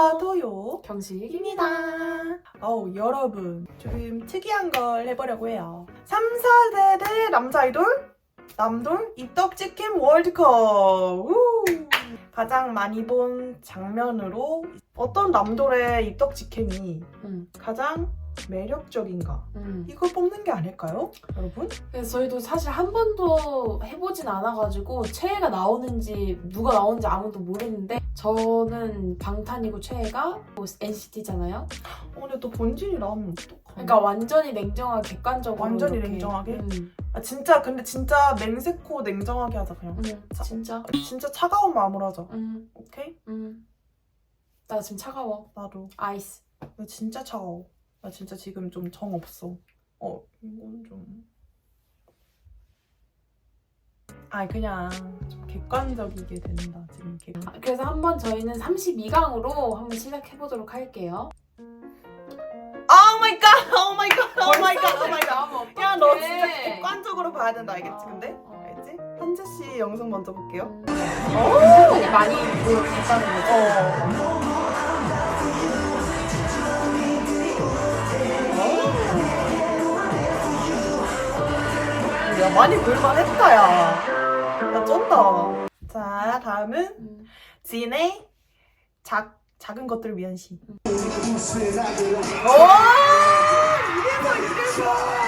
안녕하세요. 경식입니다. 어우, 여러분. 조금 특이한 걸 해보려고 해요. 3, 4세대 남자 아이돌, 남돌 입덕치킨 월드컵. 우! 가장 많이 본 장면으로 어떤 남돌의 입덕치킨이 음, 가장 매력적인가? 음. 이걸 뽑는 게 아닐까요? 여러분? 그래서 저희도 사실 한 번도 해보진 않아가지고 최애가 나오는지 누가 나오는지 아무도 모르는데 저는 방탄이고 최애가 뭐 NCT잖아요. 어, 근데 또 본진이 나오면 어떡하나? 그러니까 완전히 냉정하게 객관적으로 완전히 이렇게. 냉정하게? 음, 아, 진짜, 근데 진짜 맹세코 냉정하게 하자, 그냥. 음, 진짜. 진짜 차가운 마음으로 하자. 음, 오케이? 음. 나 지금 차가워. 나도. 아이스. 나 진짜 차가워. 나 진짜 지금 좀 정 없어. 어, 이건 좀. 아, 그냥 좀 객관적이게 된다. 지금 객. 아, 그래서 한번 저희는 32강으로 한번 시작해 보도록 할게요. 오 마이 갓! 오 마이 갓! 오 마이 갓! 오 마이 갓! 갓. 야, 너 진짜 객관적으로 봐야 된다, 알겠지? 어, 근데? 어. 알지? 현재 씨 영상 먼저 볼게요. 어? 많이 보였다는 거죠. 야, 많이 볼만 했다, 야. 야, 쩐다. 자, 다음은 음. 진의 작, 작은 것들을 위한 시. 음. 오! 이래서, 이래서!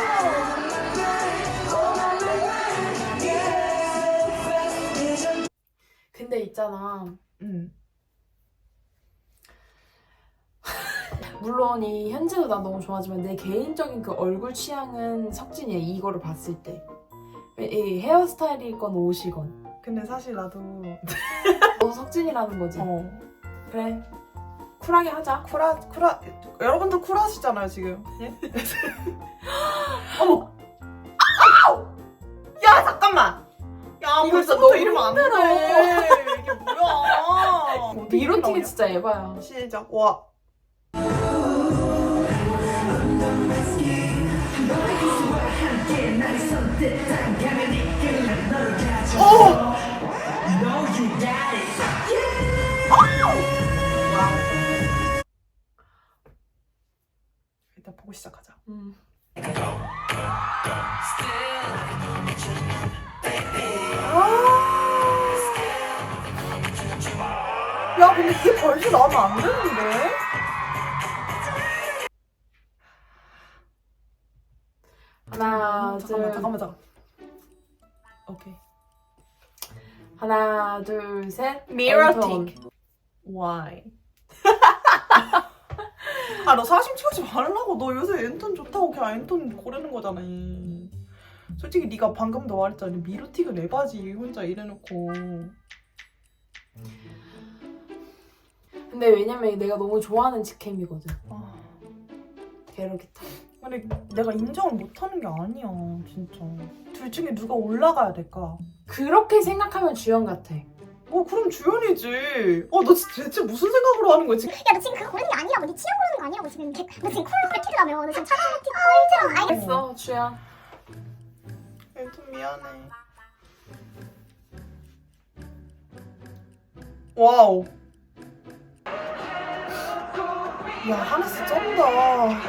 근데 있잖아. 음. 물론 이 현재도 나 너무 좋아하지만 내 개인적인 그 얼굴 취향은 석진이야 이거를 봤을 때. 이 헤어스타일이건 옷이건. 근데 사실 나도, 너 석진이라는 거지. 어, 그래. 쿨하게 하자. 쿨하, 쿨하, 여러분들 쿨하시잖아요, 지금. 예? 어머! 아우! 야, 잠깐만! 야, 이거 벌써 진짜 너 너무 이러면 안. 돼! 이게 뭐야! 어떻게 미로틱이 나오냐? 진짜 예봐요. 시작, 와. 오! 일단 보고 시작하자. 음. 아! 야, 근데 이게 벌써 나오면 안 되는데? 하나, 둘, 잠깐만, 잠깐만, 잠깐. 오케이. 하나, 둘, 셋. 미러틱. Why? 아, 너 사심 채우지 말라고. 너 요새 앤톤 좋다고 그냥 앤톤 고르는 거잖아. 솔직히 네가 방금 도 말했잖아. 미로틱은 에바지 혼자 이래놓고. 근데 왜냐면 내가 너무 좋아하는 직캠이거든. 아, 게러기타. 근데 내가 인정을 못하는 게 아니야, 진짜. 둘 중에 누가 올라가야 될까? 그렇게 생각하면 주연 같아. 어, 그럼 주연이지. 어, 너 진짜 대체 무슨 생각으로 하는 거야, 지금? 야너 지금 그거 고르는 게 아니라고 네 취향 고르는 거 아니라고 지금 걔, 너 지금 쿨 패티드라며 너 지금 차가운 패티드 아 알겠어 알겠어, 주연. 앤톤 미안해. 와우. 야, 하나씩 쩐다. 아,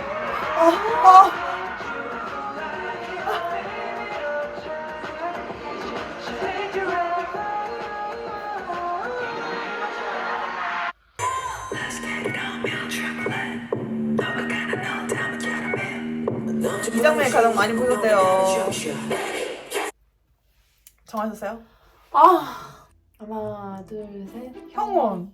아. 장면이 가장 많이 보셨대요. 정하셨어요? 아. 하나, 둘, 셋. 형원.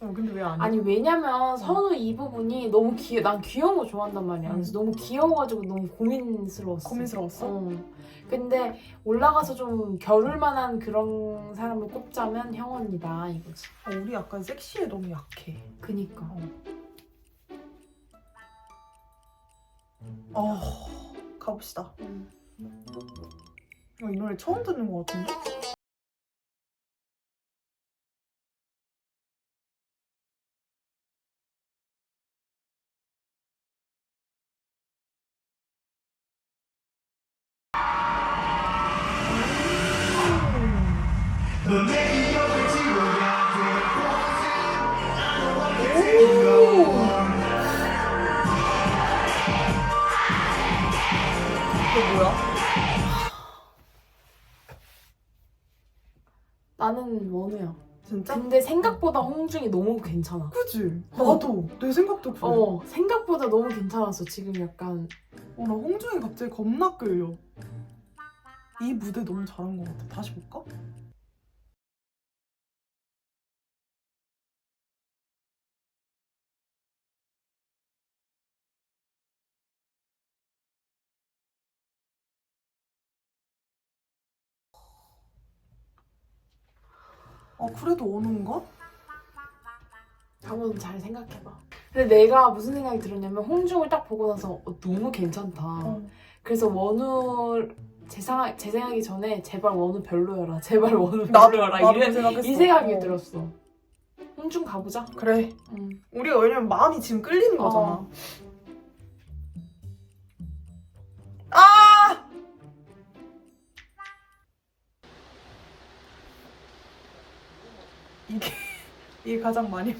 어, 근데 왜 안? 아니 왜냐면 선우 이 부분이 너무 귀, 난 귀여운 거 좋아한단 말이야. 그래서 너무 귀여워가지고 너무 고민스러웠어. 고민스러웠어? 어. 근데 올라가서 좀 겨룰 만한 그런 사람을 꼽자면 형원이다 이거지. 어, 우리 약간 섹시에 너무 약해. 그니까. 어, 가봅시다. 음. 어, 이 노래 처음 듣는 것 같은데? 원우야. 진짜? 근데 생각보다 홍중이 너무 괜찮아. 그지? 나도 내 생각도 그래. 어, 생각보다 너무 괜찮았어. 지금 약간 어, 나 홍중이 갑자기 겁나 끌려. 이 무대 너무 잘한 것 같아. 다시 볼까? 아 그래도 오는가? 한번 잘 생각해봐. 근데 내가 무슨 생각이 들었냐면 홍중을 딱 보고 나서 어, 너무 괜찮다. 어. 그래서 원우 제 생각이 전에 제발 원우 별로여라. 제발 원우 나도 별로여라. 나도 그 이런 생각했어. 이 생각이 어. 들었어. 홍중 가보자. 그래. 응. 우리가 왜냐면 마음이 지금 끌리는 거잖아. 어. 이게 가장 많이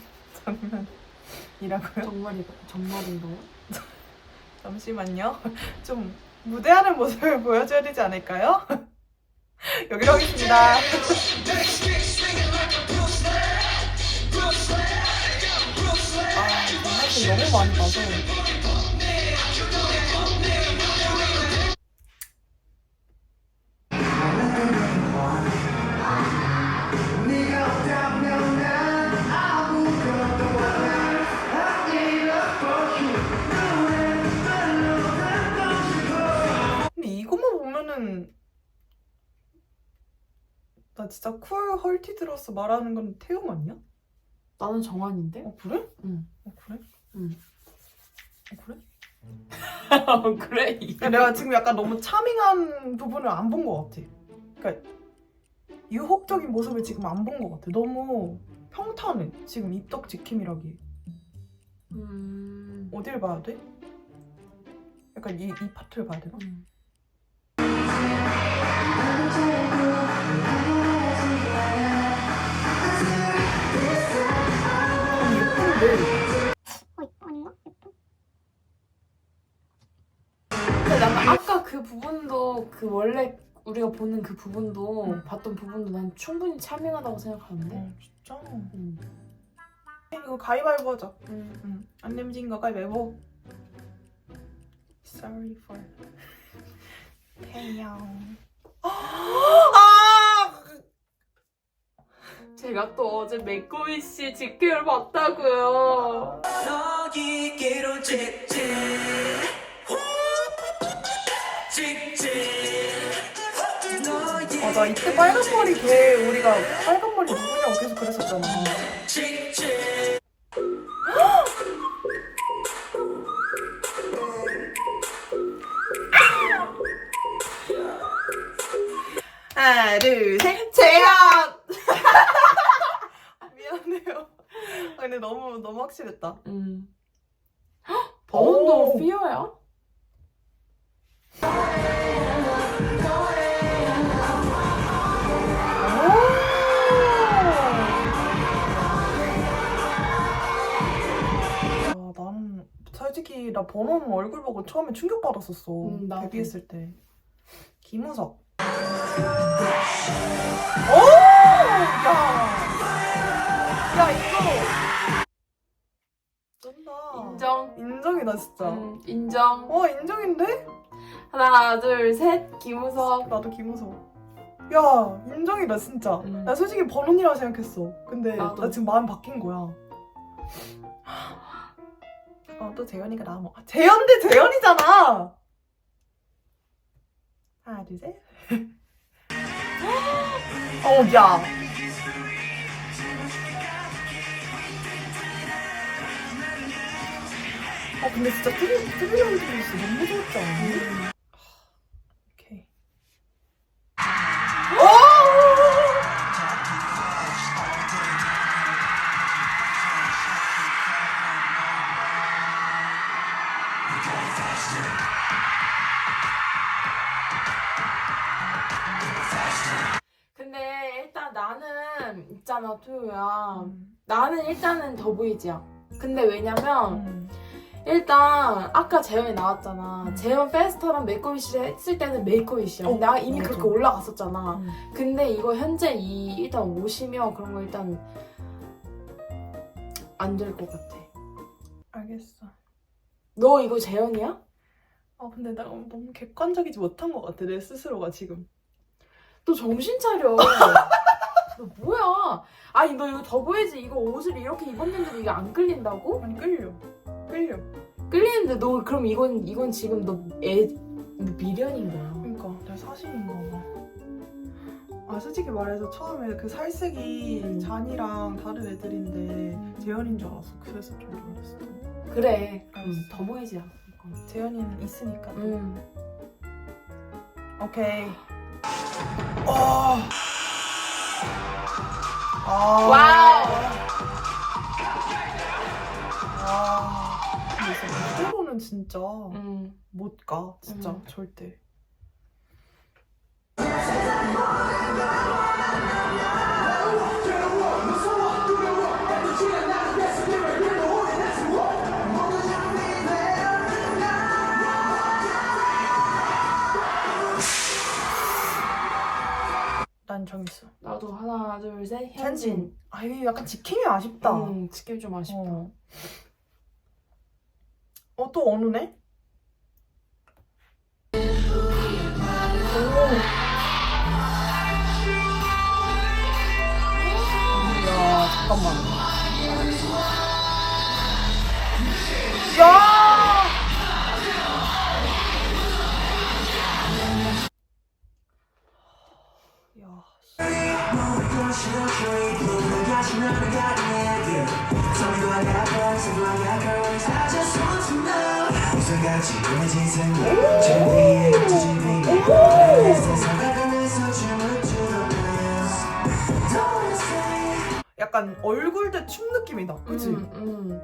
장면이라고요? 정말이 정말인가요? 잠시만요. 좀 무대하는 모습을 보여줘야 되지 않을까요? 여기로 하겠습니다. 아, 이거 너무 많이 봐서. 진짜 쿨 헐티드로서 말하는 건 태용 아니야? 나는 정한인데? 어 그래? 응. 어 그래? 응. 어 그래? 그래? 그러니까 내가 지금 약간 너무 차밍한 부분을 안 본 것 같아. 그러니까 유혹적인 모습을 지금 안 본 것 같아. 너무 평탄해. 지금 입덕 지킴이라기. 음. 어딜 봐야 돼? 약간 이, 이 파트를 봐야 되나? 음. 어 이뻐 아닌가? 예뻐? 근데 난 아까 그 부분도 그 원래 우리가 보는 그 부분도 응. 봤던 부분도 난 충분히 차밍하다고 생각하는데. 어 진짜? 음. 이거 가위바위보 하자. 음. 응. 안 nem진 거 가위바위보. Sorry for. 태양. 아! 제가 또 어제 맥고이 씨 직캠을 봤다고요. 너기기로 찍찍 맞아 이때 빨간 머리 걔 우리가 빨간 머리 누구냐고 계속 그랬었잖아. 하나 둘셋 재현. 미안해요. 아, 근데 너무 확실했다. 음. 버논도 오. 피어야? 아, 나는 솔직히 나 번호는 얼굴 보고 처음에 충격 받았었어. 음, 나도. 데뷔했을 때. 김우석. 오! 야! 야, 이거! 인정이다, 진짜. 음, 인정. 어, 인정인데? 하나, 둘, 셋. 김우석. 나도 김우석. 야, 인정이다, 진짜. 음. 나 솔직히 번호이라고 생각했어. 근데 나도. 나 지금 마음 바뀐 거야. 어, 또 재현이가 나와. 아, 재현 대 재현이잖아! 하나, 둘, 셋. 어, 야. 어, 근데 진짜 트리, 트리랑 트리스 너무 좋지 않니? 오케이. 근데 일단 나는 있잖아, 토요야. 음. 나는 일단은 더보이즈야. 근데 왜냐면 음. 일단 아까 재현이 나왔잖아. 재현 페스터랑 메이크업이시를 했을 때는 메이크업이시야. 어, 내가 이미 맞아. 그렇게 올라갔었잖아. 음. 근데 이거 현재 이 일단 옷이며 그런 거 일단 안 될 것 같아. 알겠어. 너 이거 재현이야? 아 근데 나 너무 객관적이지 못한 것 같아 내 스스로가 지금. 너 정신 차려. 너 뭐야? 아니 너 이거 더 보이즈 이거 옷을 이렇게 입었는데도 이게 안 끌린다고? 아니 끌려. 끌려. 끌리는데 너 그럼 이건 이건 지금 너애 미련인 거야. 그러니까 내가 사실인가 봐. 아 솔직히 말해서 처음에 그 살색이 음. 잔이랑 다른 애들인데 재현인 줄 알았어. 그래서 좀 놀랐어. 그래. 음, 더 보이즈야. 이건. 재현이는 있으니까. 또. 음. 오케이. 어. 아. 와우. 아. 근데 진짜 무대로는 진짜 음. 못 가. 진짜 음. 절대. 난 정했어. 나도 하나 둘 셋 현진. 아 이게 약간 지킴이 아쉽다. 음, 지금 좀 아쉽다. 어. 어, 또 어느네? 야, 잠깐만. 약간 얼굴 대 춤 느낌이다. 그치? 음, 음.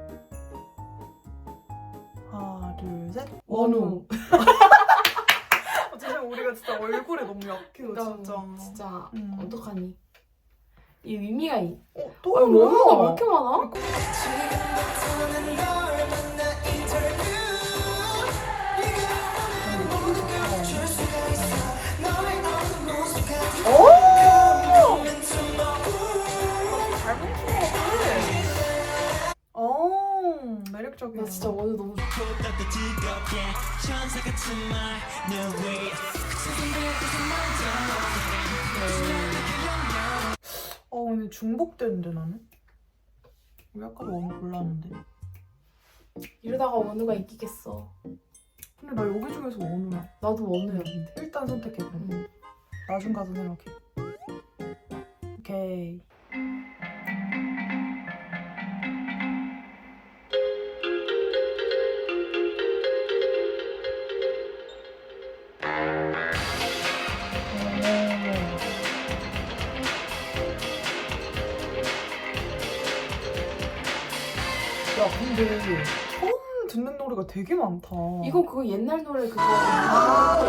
하나, 둘, 셋. 원우. 어, 죄송 우리가 진짜 얼굴에 너무 약해요, 진짜. 진짜 음. 어떡하니? 이 의미가 있. 어, 또 아, 원우가 왜 이렇게 많아? 오! 매력적이야. 나 진짜 원우 너무 좋아. 어, 근데 중복되는데 나는? 왜 아까도 원우 골랐는데? 이러다가 원우가 이기겠어. 근데 나 여기 중에서 원우야. 나도 원우야 근데. 일단 선택해. 음. 나중 가서 생각해. 오케이. 근데 처음 듣는 노래가 되게 많다. 이거 그거 옛날 노래 그거. 아,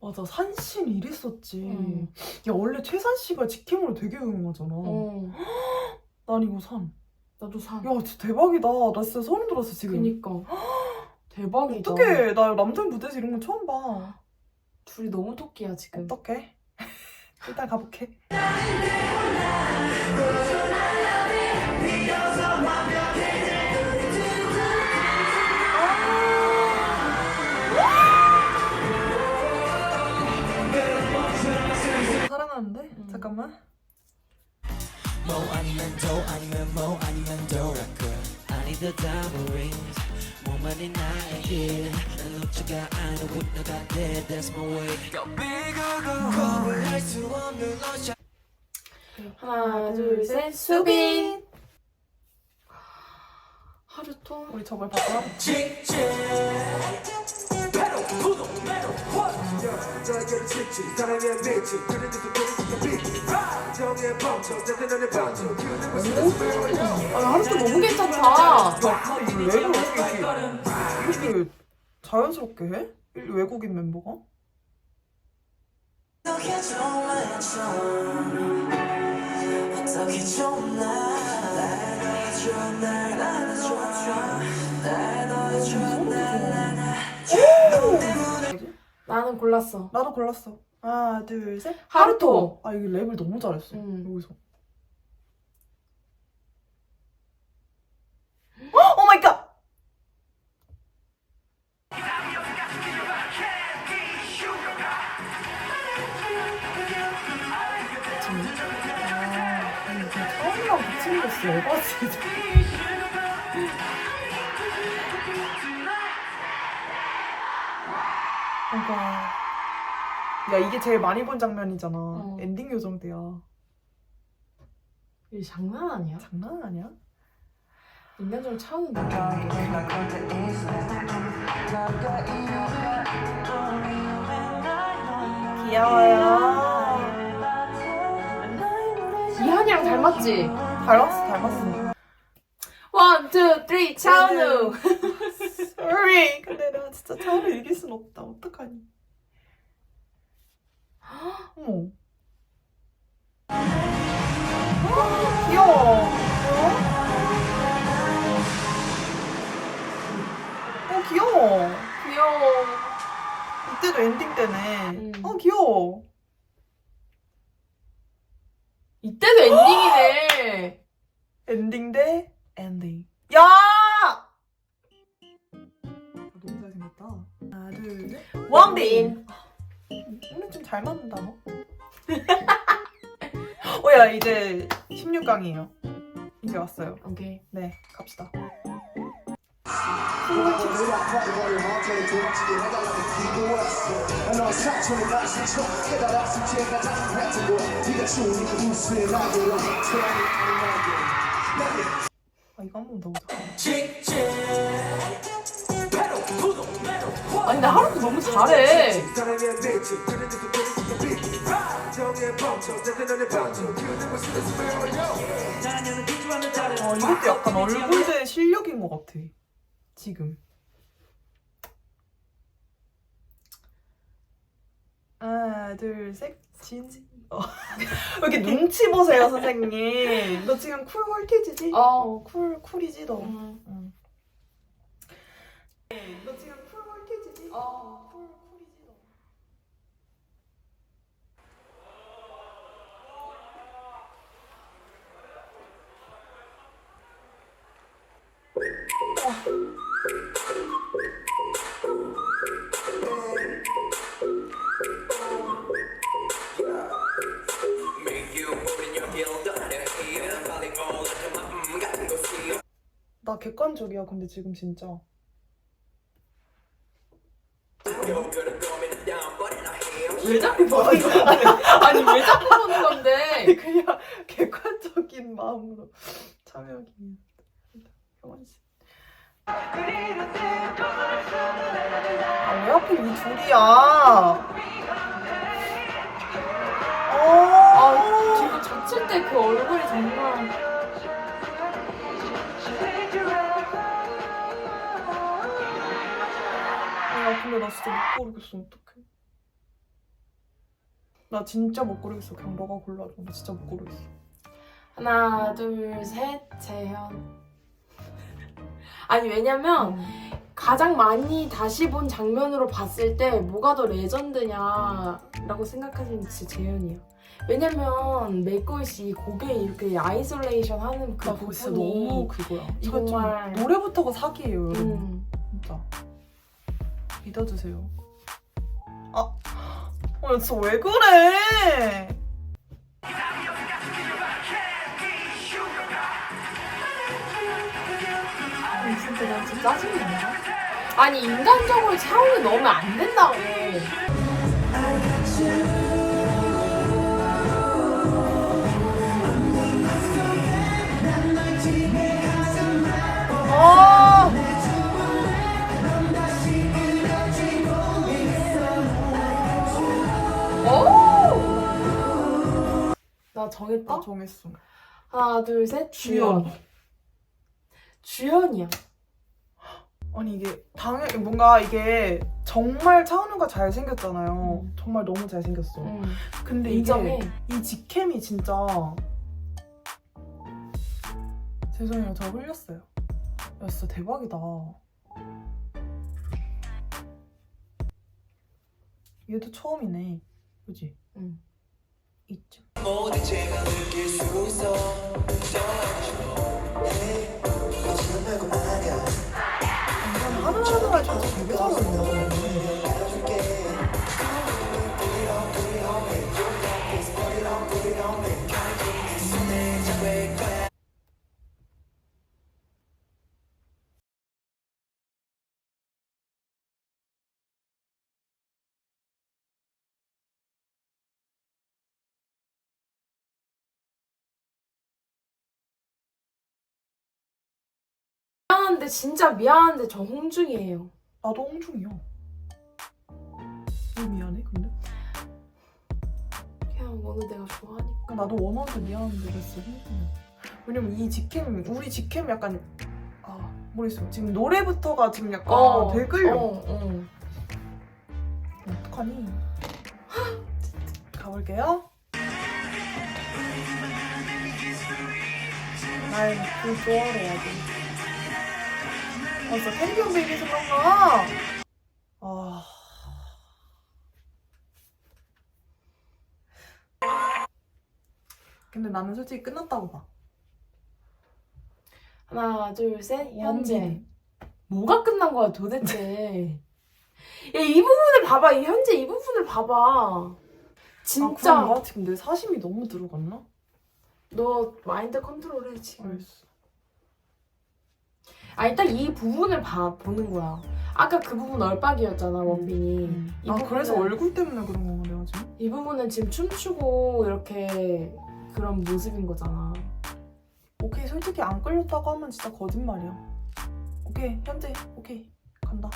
맞아 산신 이랬었지. 음. 야 원래 최산 씨가 직캠으로 되게 유명하잖아. 어. 난 이거 산. 나도 산. 야 진짜 대박이다. 나 진짜 소름 돋았어 지금. 그니까. 대박이다. 어떡해 나 남자 무대에서 이런 거 처음 봐. 둘이 너무 토끼야 지금. 어떡해? 일단 가볼게. 사랑하는데? 음. 잠깐만. 뭐 아니면 도 아니면 뭐 아니면 도라크 아니다 diamond rings 뭐만이 나에게 난 놓치가 않아 with 너가 돼 that's my way 겁을 할수 없는 어샤 하나 둘셋 수빈. 하루토. 우리 저걸 the 사랑의 그래도 빛 정의 아, 하루도 너무 괜찮다. 이 어떻게 이렇게, 이렇게 자연스럽게 해? 이 외국인 멤버가? 나는 골랐어. 나도 골랐어. 하나, 둘, 셋. 하루토. 아, 이게 랩을 너무 잘했어. 음. 여기서. 어, 오 마이 갓! 아, 처음이랑 붙인 에바지. 그러니까 야 이게 제일 많이 본 장면이잖아. 어. 엔딩 요정 때야. 이게 장난 아니야? 장난 아니야? 인간적으로 차오는 느낌. 귀여워요. 이한이랑 닮았지? 닮았어, 닮았어. 원, 투, 쓰리, 차은우. Sorry. 근데 내가 진짜 차를 이길 순 없다. 어떡하니? 어머. 어, 귀여워. 어, 귀여워. 귀여워. 이때도 엔딩 때네. 음. 어, 귀여워. 이때도 엔딩이네. 엔딩 대 엔딩. 야! 너무 잘생겼다. 하나, 둘, 셋. 왕빈! 오늘 좀 잘 맞는다, 너. 어, 야, 이제 16강이에요. 이제 왔어요. 오케이. 네, 갑시다. 아, 이거 한 번 더 보자. 아니, 근데 하루도 너무 잘해. 어, 이것도 약간 얼굴 대 실력인 것 같아. 지금. 하나, 둘, 셋. 진진. 어. 여기 눈치 보세요, 선생님. 너 지금 쿨 홀티지지? 어. 쿨, 쿨이지, 너. 음. 응. 너 지금 어. 쿨, 쿨이지, 너. 나 객관적이야, 근데 지금 진짜. 왜 자꾸 보는 거야? 아니, 왜 자꾸 보는 건데? 그냥 객관적인 마음으로 참여하기. 경원 씨. 아, 왜 하필 이 둘이야? 아, 어, 지금 자칠 때그 얼굴이 정말. 근데 나 진짜 못 고르겠어, 어떡해. 나 진짜 못 고르겠어. 그냥 너가 골라줘. 나 진짜 못 고르겠어. 하나, 둘, 셋, 재현. 아니, 왜냐면, 음. 가장 많이 다시 본 장면으로 봤을 때 뭐가 더 레전드냐라고 생각하시면 진짜 재현이에요. 왜냐면 맥걸씨 고개 이렇게 아이솔레이션 하는 그 나 그거 진짜 부분이 너무 그거야. 이거 정말- 좀 노래부터가 사기예요, 여러분. 음, 진짜. 믿어주세요. 아, 어, 진짜 왜 그래? 아니, 진짜 나 진짜 난다. 아니 인간적으로 차원을 넣으면 안 된다고. 나 정했다? 나 정했어. 하나, 둘, 셋. 주연. 주연. 주연이야. 아니 이게 당연 뭔가 이게 정말 차은우가 잘 생겼잖아요. 음. 정말 너무 잘 생겼어. 응. 근데 인정해. 이게 이 직캠이 진짜 죄송해요 저 흘렸어요. 야 진짜 대박이다. 얘도 처음이네. 그지? 응. 있어 거짓말 말고 말야 이건 하나하나가 진짜 되게 잘 어울린 다. 미안한데 진짜 미안한데 저 홍중이에요. 나도 홍중이야. 왜 미안해 근데? 그냥 오늘 내가 좋아하니까. 그러니까 나도 원원도 미안한데 그랬어 홍중이야. 왜냐면 이 직캠 우리 직캠 약간 아 모르겠어 지금 노래부터가 지금 약간 되게 끌려. 어, 어. 어떡하니? 가볼게요. 날그 좋아해야지. 아, 진짜 탱비언 베이비 생각나. 아. 근데 나는 솔직히 끝났다고 봐. 하나, 둘, 셋. 현재. 뭐가 끝난 거야 도대체? 야, 이 부분을 봐봐. 이 현재 이 부분을 봐봐. 진짜 아, 그런가? 지금 내 사심이 너무 들어갔나? 너 마인드 컨트롤 해 지금. 알겠어. 아니 딱 이 부분을 봐 보는 거야. 아까 그 부분 얼빡이었잖아 원빈이. 이아 부분은- 그래서 얼굴 때문에 그런 건가 내가 지금? 이 부분은 지금 춤추고 이렇게 그런 모습인 거잖아. 오케이 솔직히 안 끌렸다고 하면 진짜 거짓말이야 오케이 현재 오케이 간다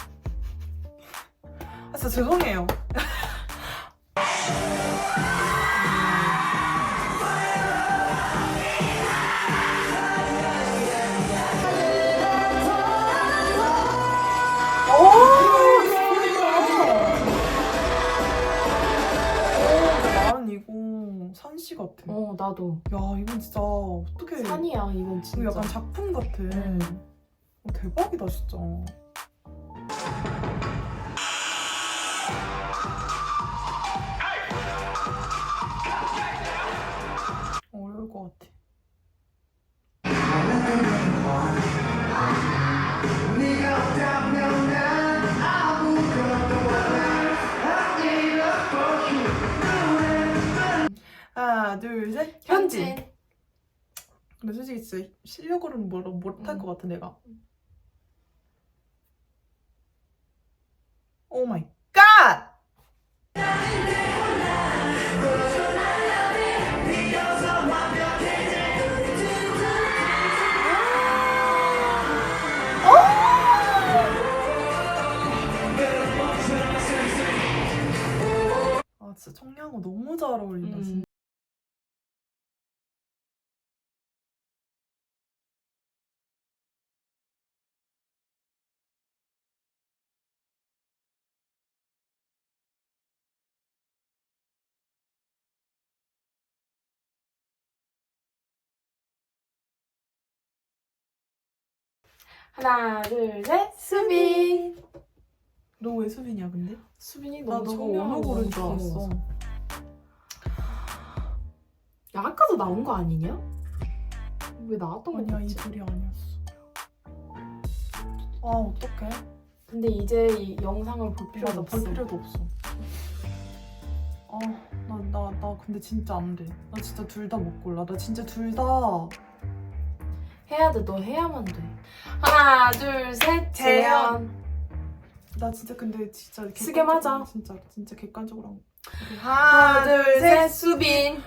아 진짜 죄송해요 같아. 어 나도 야 이건 진짜 어떻게? 산이야 이건 이거 진짜. 약간 작품 같아. 음. 어, 대박이다 진짜. 실력으로는 뭘 못할 음. 것 같아 내가. 오 마이 갓! 아 진짜 청량호 너무 잘 어울린다 음. 진짜. 하나 둘 셋. 수빈. 너 왜 수빈이야 근데? 수빈이 나 너무 너가 청량하고 원호 고른 줄 너무 알았어. 야 아까도 나온 거 아니냐? 왜 나왔던 거 아니야 이 같지? 둘이 아니었어. 아 어떡해? 근데 이제 이 영상을 볼 필요가 맞아 없어. 볼 필요도 없어. 아나 나나 근데 진짜 안 돼. 나 진짜 둘 다 못 골라. 나 진짜 둘 다. 해야 돼. 너 해야만 돼. 하나 둘 셋. 재현. 나 진짜 근데 진짜 쓰게 맞아. 객관적으로 진짜 진짜 객관적으로 한 거. 하나 둘 셋. 수빈.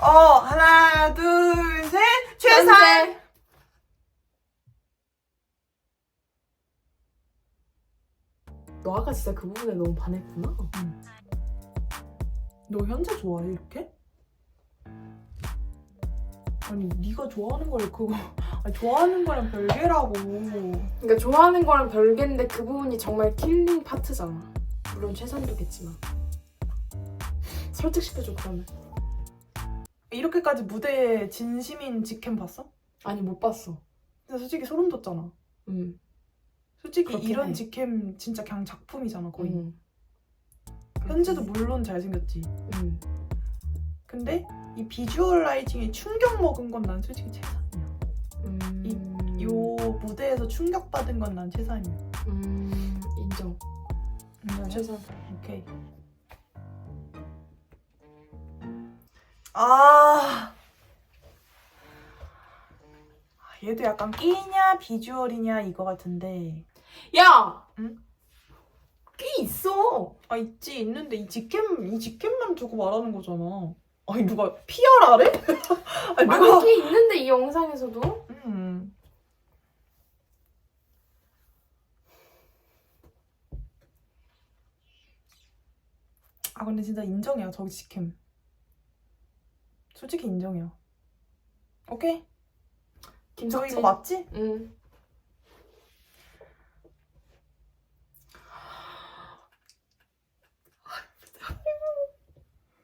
어 하나 둘 셋. 현재. 너 아까 진짜 그 부분에 너무 반했구나. 너 현재 좋아해 이렇게? 아니 네가 좋아하는 걸 그거 아니, 좋아하는 거랑 별개라고. 그러니까 좋아하는 거랑 별개인데 그 부분이 정말 킬링 파트잖아. 물론 최선이겠지만. 설득시켜줘 그러면. 이렇게까지 무대에 진심인 직캠 봤어? 아니 못 봤어. 근데 솔직히 소름 돋잖아. 음. 솔직히 그렇긴 이런 해. 직캠 진짜 그냥 작품이잖아 거의. 음. 현재도 물론 잘생겼지. 음. 근데 이 비주얼 라이징에 충격 먹은 건 난 솔직히 최선이야. 음. 요 무대에서 충격 받은 건 난 최선이야. 음. 인정. 인정해? 최선. 오케이. 아. 아, 얘도 약간 끼냐 비주얼이냐 이거 같은데. 야. 응? 꽤 있어. 아 있지 있는데 이 직캠 이 직캠만 두고 말하는 거잖아. 아니 누가 PR하래? 아니 누가? 꽤 있는데 이 영상에서도. 음. 아 근데 진짜 인정해요 저기 직캠. 솔직히 인정해요. 오케이. 저 김석진. 이거 맞지? 응.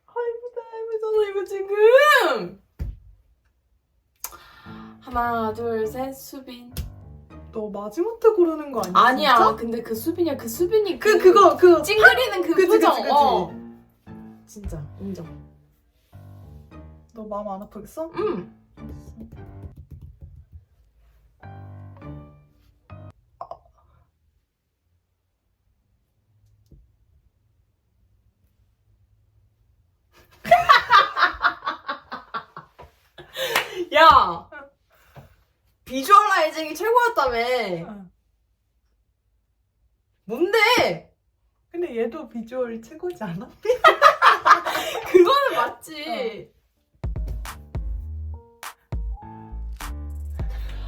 하이브다 이거 지금. 하나 둘 셋 수빈. 너 마지못해 고르는 거 아니야? 아니야. 진짜? 근데 그 수빈이야. 그 수빈이 그 그거 그 찡그리는 그 그치, 표정. 그치, 그치. 어. 진짜 인정. 너 마음 안 아프겠어? 음. 비주얼라이징이 최고였다며. 응. 뭔데? 근데 얘도 비주얼이 최고지 않아? 그거는 맞지.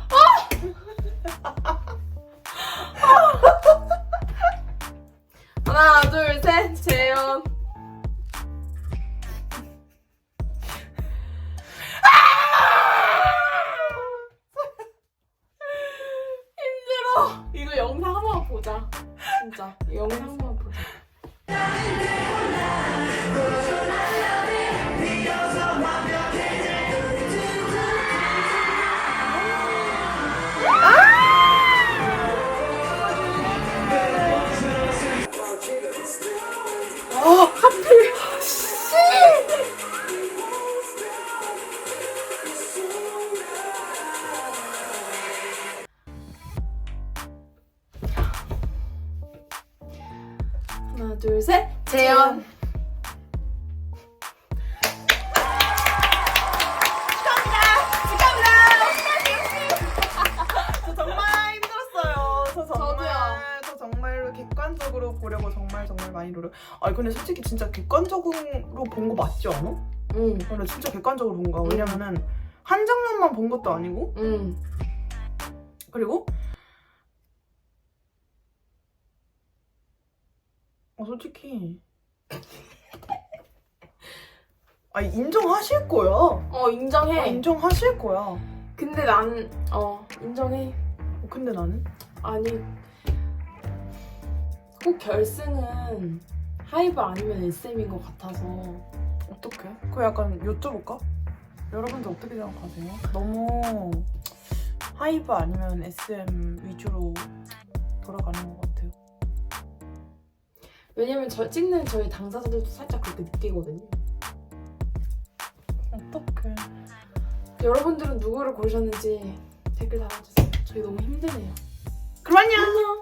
하나, 둘, 셋, 재현. 진짜. 이 영상 한번 보자. 아 하필. 객관적으로 본 거 맞지 않아? 응, 근데 진짜 객관적으로 본 거야. 응. 왜냐면은 한 장면만 본 것도 아니고 응. 그리고 어 솔직히 아니 인정하실 거야. 어, 인정해. 아, 인정하실 거야. 어, 근데 난, 어, 인정해. 근데 나는 아니, 꼭 결승은 하이브 아니면 SM인 것 같아서. 어떡해? 그거 약간 여쭤볼까? 여러분들 어떻게 생각하세요? 너무 하이브 아니면 SM 위주로 돌아가는 것 같아요. 왜냐면 저 찍는 저희 당사자들도 살짝 그렇게 느끼거든요. 어떡해. 여러분들은 누구를 고르셨는지 댓글 달아주세요. 저희 너무 힘드네요. 그럼 안녕!